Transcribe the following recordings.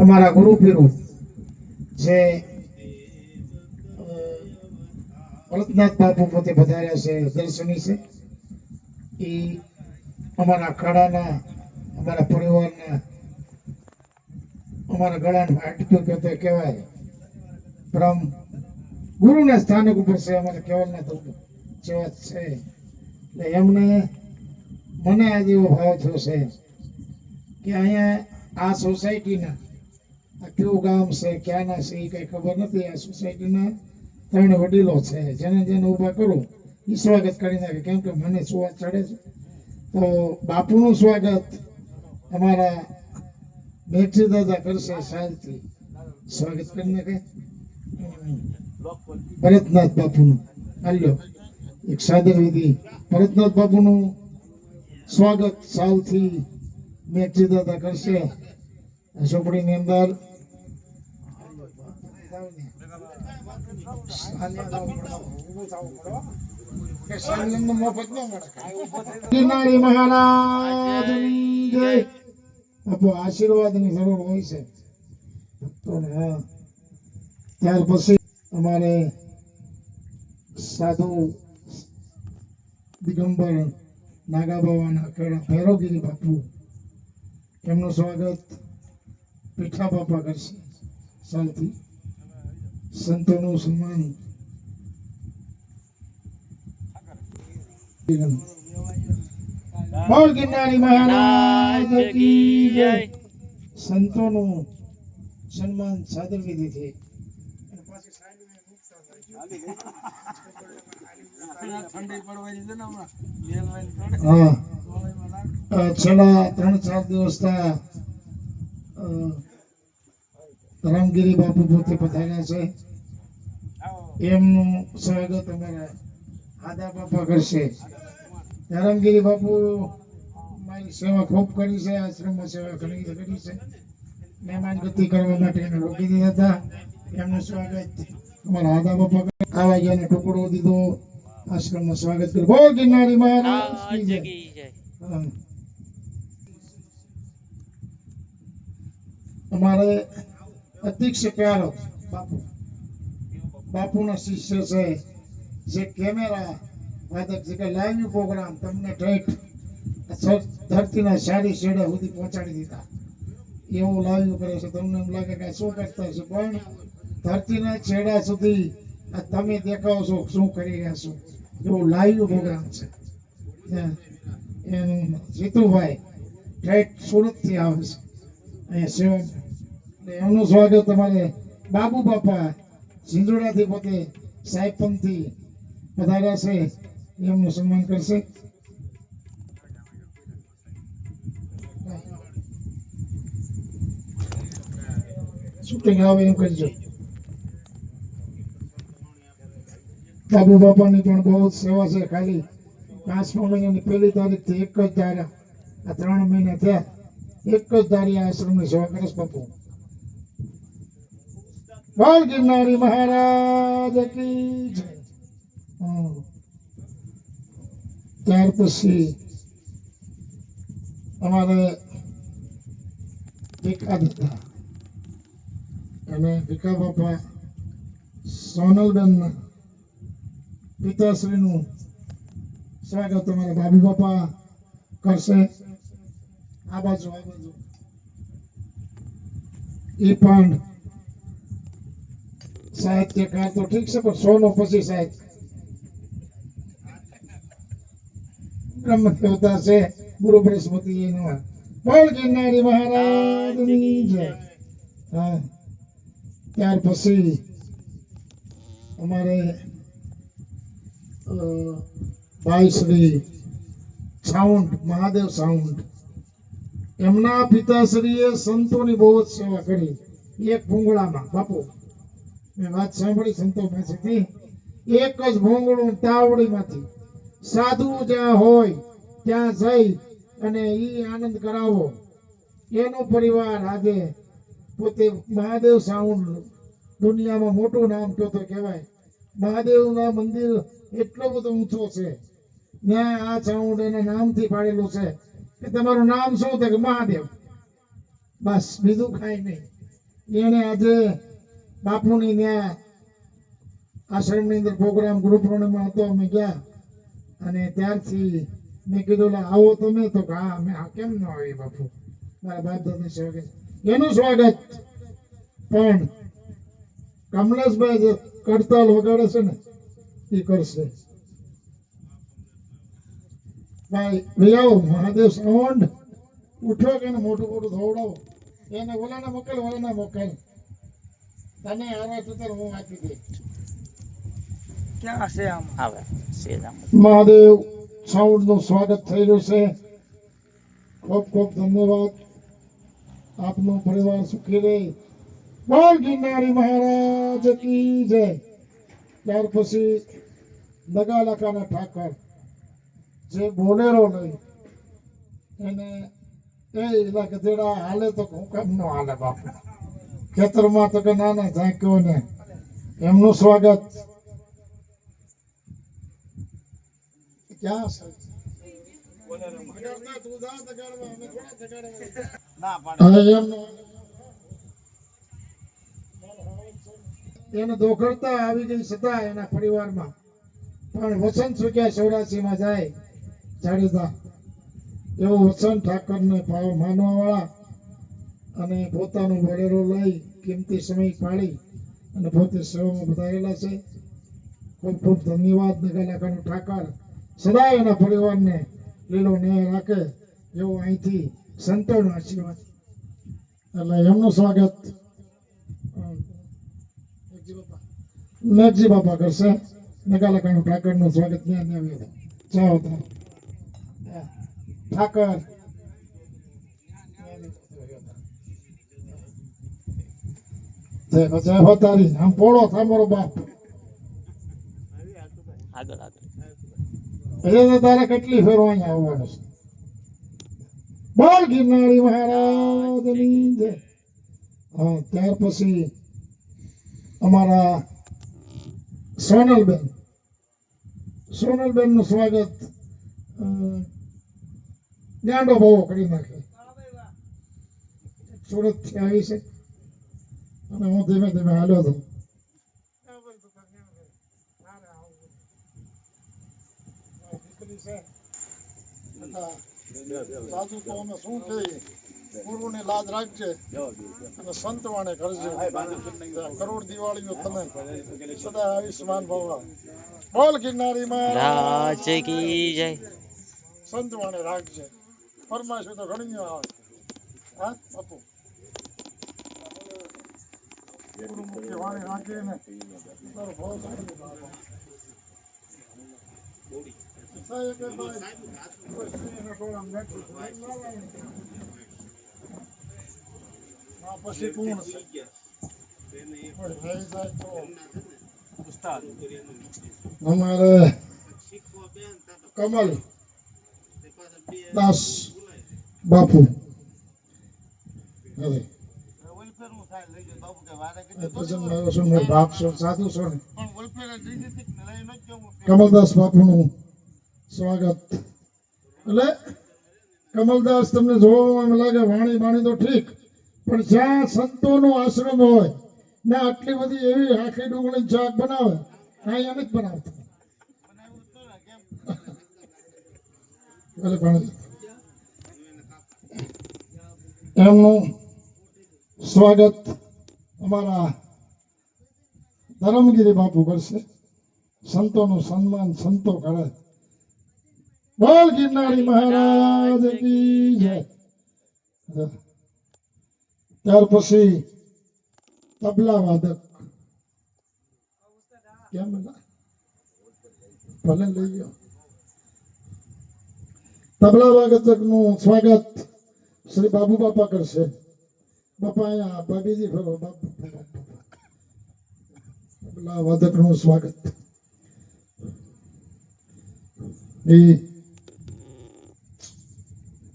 અમારા ગુરુ પીરુ જે ભરતનાથ બાપુ પોતે પધાર્યા છે, દર્શની છે, એ અમારા અખાડાના અમારા પરિવારના, અમારા ગળાનું હાડકું કહેતો કહેવાય પ્રમ ગુરુના સ્થાનક ઉપર છે, અમારા કેવલના તો જેવા છે. એટલે એમને મને આજે એવો ભાવ થયો છે. કે અહીંયા આ સોસાયટીના, આ કયું ગામ છે, ક્યાંના છે, એ કંઈ ખબર નથી. આ સોસાયટીના ત્રણ વડીલો છે. જેને જેને ઊભા કરું એ સ્વાગત કરી નાખે. કેમ કે મને સુવાસ ચડે છે. તો બાપુનું સ્વાગત અમારા મેઘજી દાદા કરશે શાંતિ. સ્વાગત કરી નાખે. ભરતનાથ બાપુનું. હાલ્યો એક સાદર વિધિ. ભરતનાથ બાપુનું સ્વાગત સાલથી દાદા કરશે. ઝૂંપડીની અંદર જરૂર હોય છે. ત્યાર પછી અમારે સાધુ દિગંબર નાગા બાવાના ખેડા બાપુ એમનું સ્વાગત પીઠા બાપા કરશે. સાલથી સંતોનું સન્માન. બોલ ગિરનારી મહારાજ કી જય. સંતોનું સન્માન સાદર વિધિથી ઠંડી પડવાની છે ને હમણાં. હા. ગોળીમાં નાખ. અ, છેલ્લા ત્રણ ચાર દિવસના રામગીરી બાપુ પોતે પધાર્યા છે. એમનું સ્વાગત અમારા આદા બાપા કરશે. રામગીરી બાપુ મારી સેવા ખૂબ કરી છે આશ્રમમાં સેવા ઘણી કરી છે. મહેમાન ગતિ કરવા માટે એને રોકી દીધા હતા. એમનું સ્વાગત અમારા આદા બાપા કરે. આવા ગયા ટુકડો દીધો. આશ્રમમાં સ્વાગત કર્યું. બહુ ગિરનારી મહારાજ જય. અમારે અધ્યક્ષ પ્યારો, બાપુ. બાપુના શિષ્ય છે, જે કેમેરા, વાદક છે કે લાઈવ પ્રોગ્રામ તમને ઠેઠ ધરતીના સારી શેડે સુધી પહોંચાડી દીધા. એવું લાઈવ કરે છે, તમને એમ લાગે કે શું કરતા છે પણ ધરતીના છેડા સુધી તમે દેખાવ છો શું કરી રહ્યા છો. એવું લાઈવ પ્રોગ્રામ છે. એનું જીતુભાઈ ઠેઠ સુરતથી આવે છે. એમનું સ્વાગત તમારે. બાબુ બાપા સિંધુડાથી પોતે સાહેબપંથી પધાર્યા છે. એમનું સન્માન કરશે. શૂટિંગ આવે એમ કરજો બાબુ બાપાની પણ બહુ સેવા છે. ખાલી પાંચમા મહિનાની પહેલી તારીખથી એક જ ધારા આ ત્રણ મહિના થયા. એક જ ધારી આશ્રમની સેવા કરે છે બાપુ. બોલ ગિરનારી મહારાજ ત્યાર પછી અમારે ભીખા અને ભીખા બાપા સોનલબેન પિતાશ્રીનું સ્વાગત અમારા ભાભી બાપા કરશે. આ બાજુ આ બાજુ એ પણ સાહિત્યકાર તો ઠીક છે, પણ સોનો પછી સાહેબ. બ્રહ્મ દેવતા છે, ગુરુ બૃહસ્પતિ મહારાજની જય. હા. ત્યાર પછી અમારે ભાઈ સાઉન્ડ, મહાદેવ સાઉન્ડ. એમના પિતાશ્રીએ સંતોની બહુ જ સેવા કરી. એક ભૂંગળામાં. બાપુ, મેં વાત સાંભળી સંતો પાસેથી. એક જ ભૂંગળું તાવડીમાંથી. સાધુ જ્યાં હોય, ત્યાં જઈ અને એ આનંદ કરાવો. એનો પરિવાર આજે પોતે મહાદેવ સાઉન્ડ દુનિયામાં મોટું નામ તો કહેવાય. મહાદેવના મંદિર એટલો બધો ઊંચો છે. ત્યાં આ સાઉન્ડ એના નામથી પાડેલું છે. કે તમારું નામ શું કે મહાદેવ. બસ, બીજું ખાય નહીં. એને આજે બાપુની ત્યાં આશ્રમની અંદર પ્રોગ્રામ ગુરુ હતો, અમે ગયા. અને ત્યારથી મેં કીધું આવો તમે. તો હા અમે હા, કેમ ન આવી બાપુ? મારા બાપ દાદા સ્વાગત એનું સ્વાગત. પણ કમલેશભાઈ જે કડતાલ વગાડે છે ને, એ કરશે. ભાઈ આવો મહાદેવ સાઉન્ડ ઉઠો કે મોટું મોટું ધોવડાવો એને ઓલાને મોકલ ઓલાને મોકલ. તને હારા ચતર હું આપી દે ક્યાં છે આમ? આવે મહાદેવ સાઉન્ડનું સ્વાગત થઈ રહ્યું છે. ખૂબ ખૂબ ધન્યવાદ. આપનો પરિવાર સુખી રહે. બોલ ગિરનારી મહારાજ કી જય. ત્યાર પછી નગાલકાના ઠાકર. જે બોલેરો લઈ એને એ એલા ગધેડા હાલે તો હું કેમ નો હાલે બાપુ. ખેતરમાં તો કે નાના ઝાંક્યો ને એમનું સ્વાગત. ક્યાં છે? એને દોખડતા આવી ગઈ સતા એના પરિવારમાં. પણ વસંત સુખ્યા ચોરાસીમાં જાય. જાડેજા, એવું વસંત ઠાકરને ભાવ માનવા વાળા અને પોતાનું વડેરો લઈ કિંમતી સમય પાડી અને પોતે સેવામાં વધારેલા છે. ખૂબ ખૂબ ધન્યવાદ નગરલાખાનું ઠાકર. સદાય એના પરિવારને લીલો ન્યાય રાખે એવો અહીંથી સંતોનો આશીર્વાદ. એટલે એમનું સ્વાગત મેઘજી બાપા. કરશે. નગાલાકાનું ઠાકરનું સ્વાગત ત્યાં આવ્યું હા. ઠાકર જય જય હો આમ પોળો થામરો બાપ. આગળ આગળ. એટલે તારે કેટલી ફેરો અહીંયા આવવાનું છે. બોલ ગિરનારી મહારાજની જય. હા ત્યાર પછી અમારા સોનલબેન. સોનલબેનનું સ્વાગત ગાંડો બહુ કરી નાખે. સુરતથી આવી છે. અને હું ધીમે ધીમે હાલ્યો હતો દીકરી છે. સાધુ તો અમે શું કહીએ ગુરુની લાજ રાખજે અને સંતવાણે કરજે કરોડ દિવાળીઓ તને સદા આયુષ્માન ભવરા બોલ ગિરનારી માં જય. સંતવાણે રાખજે. ફરમાઈશ તો ઘણી આવે હા બાપુ વાણી રાખીને તારો ભાવ પછી પૂર્ણ છે અમારે કમલ દાસ બાપુ. હવે. કમલદાસ બાપુનું સ્વાગત. એટલે કમલદાસ તમને જોવામાં લાગે વાણી વાણી તો ઠીક, પણ જ્યાં સંતોનો આશ્રમ હોય, ને આટલી બધી એવી આખી ડુંગળી શાક બનાવે અહીંયા નથી બનાવતા. ભલે ભણે. એમનું સ્વાગત અમારા ધરમગીરી બાપુ કરશે. સંતોનું સન્માન સંતો કરે. બોલ ગિરનારી મહારાજ કી ત્યાર પછી તબલા વાદક. કેમ ભલે લઈ ગયો તબલા વાદકનું સ્વાગત શ્રી બાબુ બાપા કરશે? બાપા અહીંયા બાબીજી ફરો, બાપુ તબલા વાદક સ્વાગત.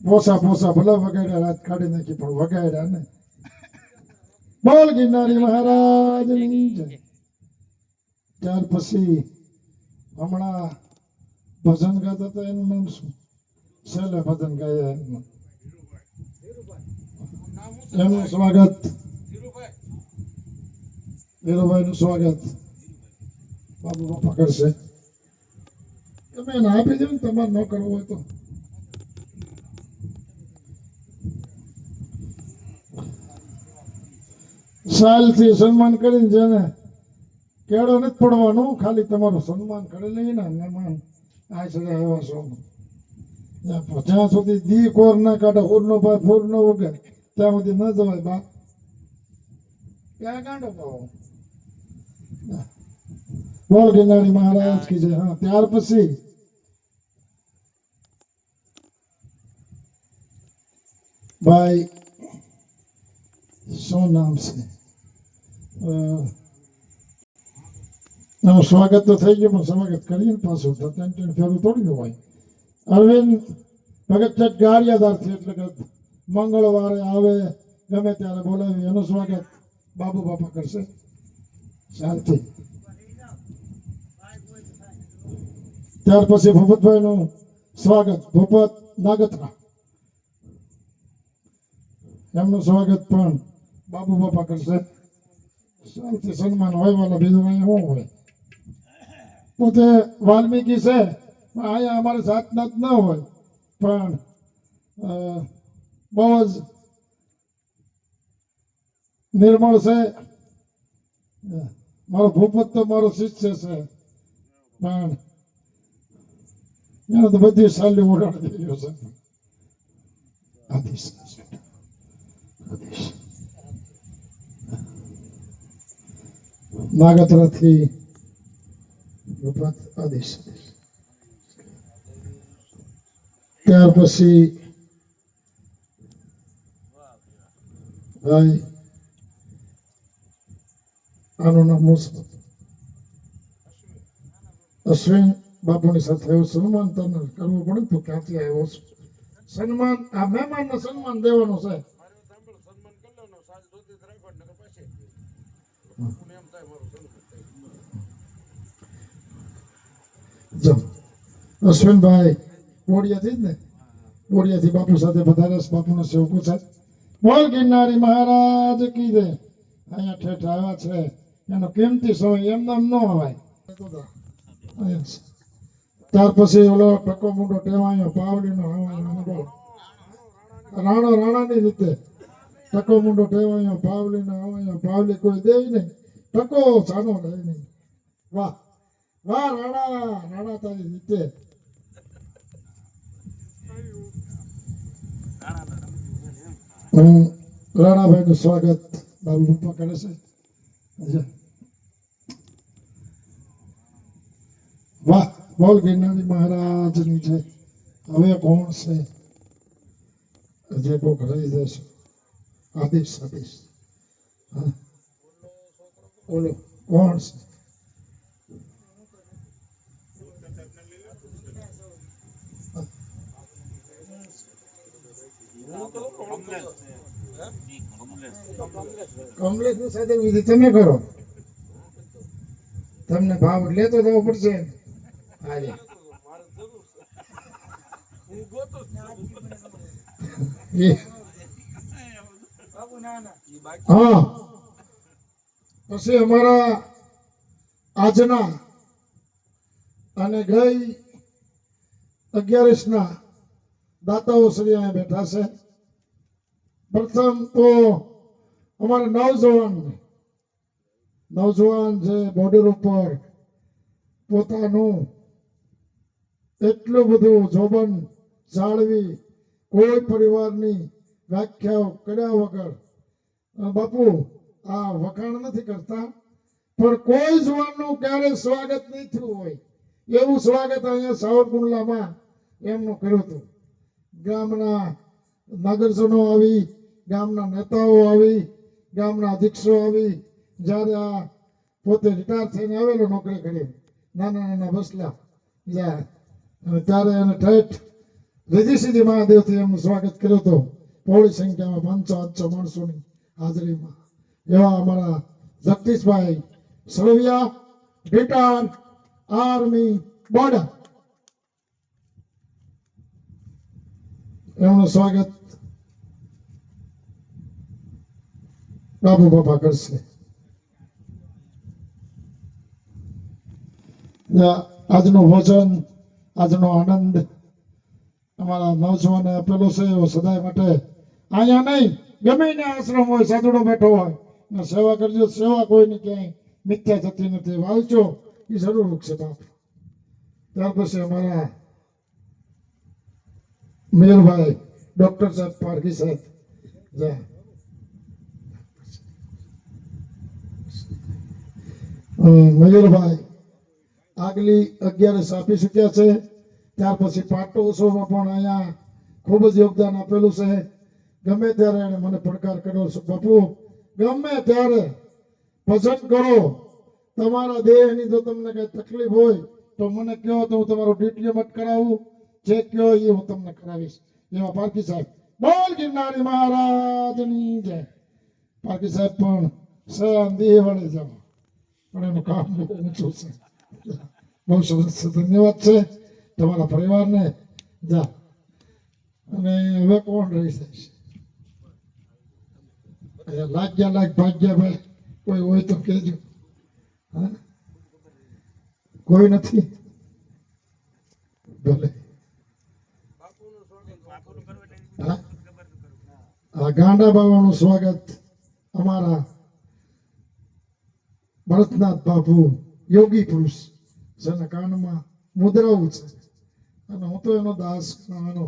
પોસા પોસા ભલા વગાડ્યા, રાત કાઢી નાખી, પણ વગાડ્યા ને. બોલ ગિરનારી મહારાજ ત્યાર પછી હમણાં ભજન ગાતા હતા એનું નામ શું? છેલ્લે ભજન ગાયા એનું? એમનું સ્વાગત. વીરુભાઈનું સ્વાગત. બાબુ બાપા કરશે. તમે એને આપી દો ને, તમારે ન કરવું હોય તો. સાલથી સન્માન કરીને જેને કેળો નથી પડવાનું, ખાલી તમારું સન્માન કરી લઈને મહેમાન આ છે એવા છો જ્યાં સુધી દી કોર ના કાઢે હુર નો ભાઈ ફૂર નો ઉગે. ત્યાં સુધી ન જવાય, બા. ક્યાં કાંડો પાવો બોલ ગિરનારી મહારાજ કી જય. હા, ત્યાર પછી. ભાઈ, શું નામ છે? એનું સ્વાગત તો થઈ ગયું, પણ સ્વાગત કરીએ ને પાછું. તો ત્રણ ત્રણ ફેરું તોડી હોય અરવિંદ ભગત ચટ છે એટલે કે મંગળવારે આવે, ગમે ત્યારે બોલાવી એનું સ્વાગત બાબુ બાપા કરશે. શાંતિ. ત્યાર પછી ભૂપતભાઈનું સ્વાગત. ભૂપત નાગતરા એમનું સ્વાગત પણ બાબુ બાપા કરશે. શાંતિ, સન્માન હોય વાલા બીજું અહીંયા શું હોય? પોતે વાલ્મીકી છે. અહીંયા અમારે જ ન હોય. પણ બહુ જ નિર્મળ છે. મારો ભૂપત તો મારો શિષ્ય છે, પણ એને તો બધી સાલી ઓળાડી દીધો છે આદેશ આદેશ. નાગતરાથી ત્યાર પછી ભાઈ, આનું નામ મુસ અશ્વિન બાપુની સાથે એવું સન્માન તને કરવું પડે તો ક્યાંથી આવ્યો છું? સન્માન, આ મહેમાનને સન્માન દેવાનું છે. અશ્વિનભાઈ બોડિયાથી જ ને? બોડિયાથી બાપુ સાથે પધાર્યા બાપુનો સેવકો છે. બોલ ગિરનારી મહારાજ કીધે અહીંયા ઠેઠ આવ્યા છે. એનો કિંમતી સમય એમને ન હોય. ત્યાર પછી ઓલો ટકો મૂંડો ટેવાયો પાવલીનો હવાયો મૂંડો રાણો રાણાની રીતે ટકો મુંડો ટેવાયો પાવલીનો હવાયો પાવલી કોઈ દેવી નહીં. ટકો સાનો રહે નહીં. વાહ. વાહ રાણા રાણા તારી રીતે. હું રાણાભાઈનું સ્વાગત બાબુ પપ્પા કરે છે. વાહ, બોલ ગિરનારી મહારાજની છે હવે કોણ છે? જે કોક રહી જશે. આદેશ આદેશ. હા. બોલો. કોણ છે? કમલેશ સાથે વિધિ તમે કરો. તમને ભાવ લેતો જવો પડશે. આજે હા. પછી અમારા આજના અને ગઈ અગિયારસના દાતાઓ શ્રી અહીંયા બેઠા છે. પ્રથમ તો અમારા નવજવાન નવજવાન જે બોર્ડર ઉપર પોતાનું એટલું બધું જોબન જાળવી કોઈ પરિવારની વ્યાખ્યાઓ કર્યા વગર બાપુ, આ વખાણ નથી કરતા. પણ કોઈ જવાનનું ક્યારે સ્વાગત નહીં થયું હોય, એવું સ્વાગત અહીંયા સાવરકુંડલામાં એમનું કર્યું હતું. ગામના નગરજનો આવી ગામના નેતાઓ આવી, ગામના અધ્યક્ષો આવી, જ્યારે આ પોતે રિટાયર થઈને આવેલો નોકરી કરી, નાના નાના બસલા ત્યારે એને ઠેઠ રજીસિંહજી મહાદેવથી એમનું સ્વાગત કર્યું હતું. પહોળી સંખ્યામાં પાંચસો આઠસો માણસોની હાજરીમાં. એવા અમારા Jagdishbhai Salviya, retire army border. એમનું સ્વાગત બાબુ બાપા કરશે આજનું ભોજન, આજનો આનંદ અમારા નવજવાને આપેલો છે, એવો સદાય માટે અહીંયા નહીં ગમે ને આશ્રમ હોય, સાધુડો બેઠો હોય ને સેવા કરજો, સેવા કોઈની ક્યાંય મિથ્યા થતી નથી, વાલજો, એ જરૂર છે બાપ. ત્યાર પછી અમારા મેયરભાઈ ડોક્ટર સાહેબ પારકી સાહેબ, જા. મયુરભાઈ આગલી અગિયારસ આપી ચૂક્યા છે. ત્યાર પછી પાટોત્સવમાં પણ અહીંયા ખૂબ જ યોગદાન આપેલું છે. ગમે ત્યારે એને મને પડકાર કર્યો છે. બાપુ, ગમે ત્યારે પસંદ કરો. તમારા દેહની જો તમને કઈ તકલીફ હોય, તો મને કહો તો હું તમારું ડીટીએ મત કરાવું. જે કહો એ હું તમને કરાવીશ. એવા પારકી સાહેબ. બોલ ગિરનારી મહારાજની જય. પારકી સાહેબ પણ સહન દેહ વળે જાઓ. પણ એનું કામ બહુ ઊંચું છે. બહુ સરસ ધન્યવાદ છે તમારા પરિવારને. જા. અને હવે કોણ રહી જશે લાગ્યા લાગ ભાગ્યા ભાઈ. કોઈ હોય તો કહેજો. હા? કોઈ નથી? ભલે. હા? ગાંડા બાબાનું સ્વાગત અમારા ભરતનાથ બાપુ, યોગી પુરુષ, જેના કાનમાં મુદ્રાઓ છે. અને હું તો એનો દાસ, એનો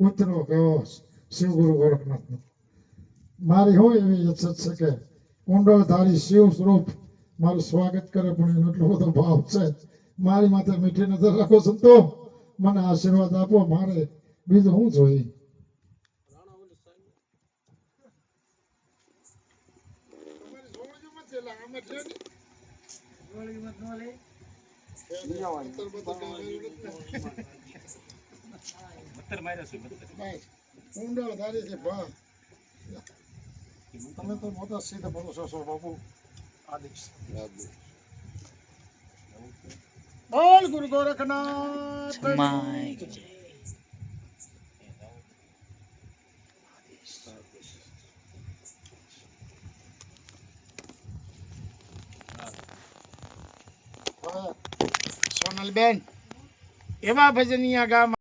કૂતરો કહેવો શિવગુરુ ગોરખનાથનો. મારી હોય એવી ઈચ્છા છે કે કુંડળધારી શિવ સ્વરૂપ મારું સ્વાગત કરે, પણ એનો એટલો બધો ભાવ છે. મારી માથે મીઠી નજર રાખો સંતો, મને આશીર્વાદ આપો, મારે બીજું હું જોઈએ? કુંડળધારી છે ભાવ તમે તો મોટા સીધા ભરોસો છો બાપુ. આદેશ બોલ ગુરુ ગોરખનાથ સોનલબેન એવા ભજનિયા ગામ